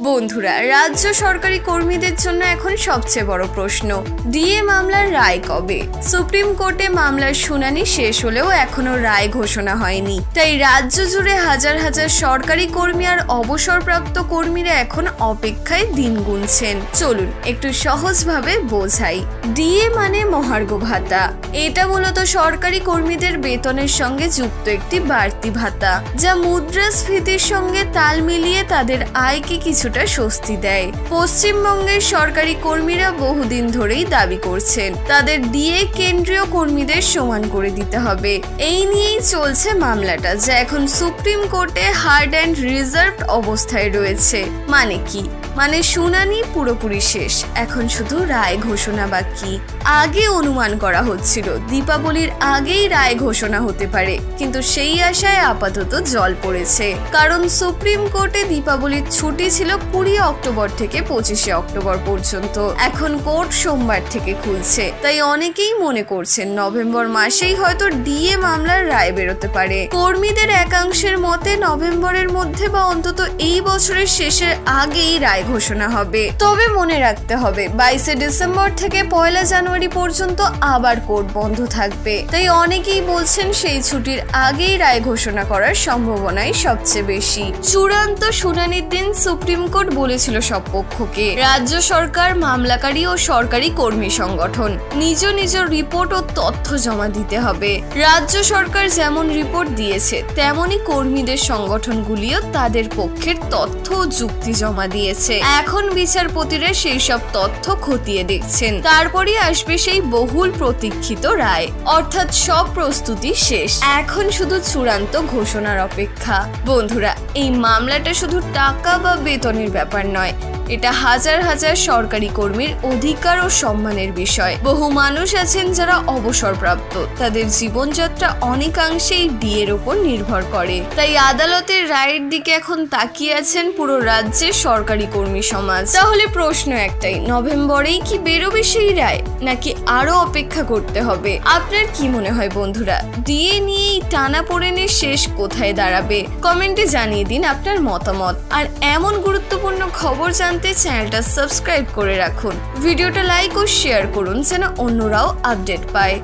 বন্ধুরা, রাজ্য সরকারি কর্মীদের জন্য এখন সবচেয়ে বড় প্রশ্ন, ডিএ মামলার রায় কবে? সুপ্রিম কোর্টে মামলার শুনানি শেষ হলেও এখনও রায় ঘোষণা হয়নি। তাই রাজ্য জুড়ে হাজার হাজার সরকারি কর্মী আর অবসরপ্রাপ্ত কর্মীরা এখন অপেক্ষায় দিন গুনছেন। চলুন, একটু সহজভাবে বোঝাই। ডিএ মানে মহার্ঘ ভাতা। এটা মূলত সরকারি কর্মীদের বেতনের সঙ্গে যুক্ত একটি বাড়তি ভাতা, যা মুদ্রাস্ফীতির সঙ্গে তাল মিলিয়ে তাদের আয়কে কিছুটা স্বস্তি দেয়। পশ্চিমবঙ্গের সরকারি কর্মীরা বহুদিন ধরেই দাবি করছেন, তাদের ডিএ কেন্দ্রীয় কর্মীদের সমান করে দিতে হবে। এই নিয়েই চলছে মামলাটা, যা এখন সুপ্রিম কোর্টে হার্ড অ্যান্ড রিজার্ভ অবস্থায় রয়েছে। মানে কি? মানে শুনানি পুরোপুরি শেষ, এখন শুধু রায় ঘোষণা বাকি। আগে অনুমান করা হচ্ছিল, দীপাবলির আগেই রায় ঘোষণা হতে পারে, কিন্তু সেই আশায় আপাতত জল পড়েছে। কারণ সুপ্রিম কোর্টে দীপাবলির ছুটি ছিল কুড়ি অক্টোবর থেকে পঁচিশে অক্টোবর পর্যন্ত। এখন কোর্ট সোমবার থেকে খুলছে। তাই অনেকেই মনে করছেন নভেম্বর মাসেই হয়তো ডিএ মামলার রায় বেরোতে পারে। কর্মীদের একাংশের মতে নভেম্বরের মধ্যে বা অন্তত এই বছরের শেষের আগেই রায় ঘোষণা হবে। তবে মনে রাখতে হবে, বাইশে ডিসেম্বর থেকে পয়লা জানুয়ারি পর্যন্ত আবার কোর্ট বন্ধ থাকবে। তাই অনেকেই বলছেন সেই ছুটির আগেই রায় ঘোষণা করার সম্ভাবনাই সবচেয়ে বেশি। চূড়ান্ত শুনানির দিন সুপ্রিম কোর্ট বলেছিল সব পক্ষকে। রাজ্য সরকার, মামলাকারী ও সরকারি কর্মী সংগঠন। নিজ নিজ রিপোর্ট ও তথ্য জমা দিতে হবে। রাজ্য সরকার যেমন রিপোর্ট দিয়েছে তেমনি কর্মীদের সংগঠনগুলিও তাদের পক্ষের তথ্য ও যুক্তি জমা দিয়েছে। এখন বিচারপতিরা সেই সব তথ্য খতিয়ে দেখছেন। তারপরই আসবে সেই বহুল প্রতীক্ষিত রায়। অর্থাৎ সব প্রস্তুতি শেষ। এখন শুধু চূড়ান্ত ঘোষণার অপেক্ষা। বন্ধুরা, এই মামলাটা শুধু টাকা বা বেতনের ব্যাপার নয়। এটা হাজার হাজার সরকারি কর্মীর অধিকার ও সম্মানের বিষয়। বহু মানুষ আছেন যারা অবসরপ্রাপ্ত। তাদের জীবনযাত্রা অনেকাংশেই ডিএর ওপর নির্ভর করে। তাই আদালতের রায়ের দিকে এখন তাকিয়ে আছেন পুরো রাজ্যের সরকারি কর্মী সমাজ। তাহলে প্রশ্ন একটাই, নভেম্বরেই কি বেরোবে সেই রায়? নাকি আরও অপেক্ষা করতে হবে? আপনার কি মনে হয় বন্ধুরা? ডিএ নিয়েই টানা পড়েনের শেষ কোথায় দাঁড়াবে? কমেন্টে জানিয়ে দিন আপনার মতামত। আর এমন গুরুত্বপূর্ণ খবর জানতে চ্যানেলটা সাবস্ক্রাইব করে রাখুন। ভিডিওটা লাইক ও শেয়ার করুন যেন অন্যরাও আপডেট পায়।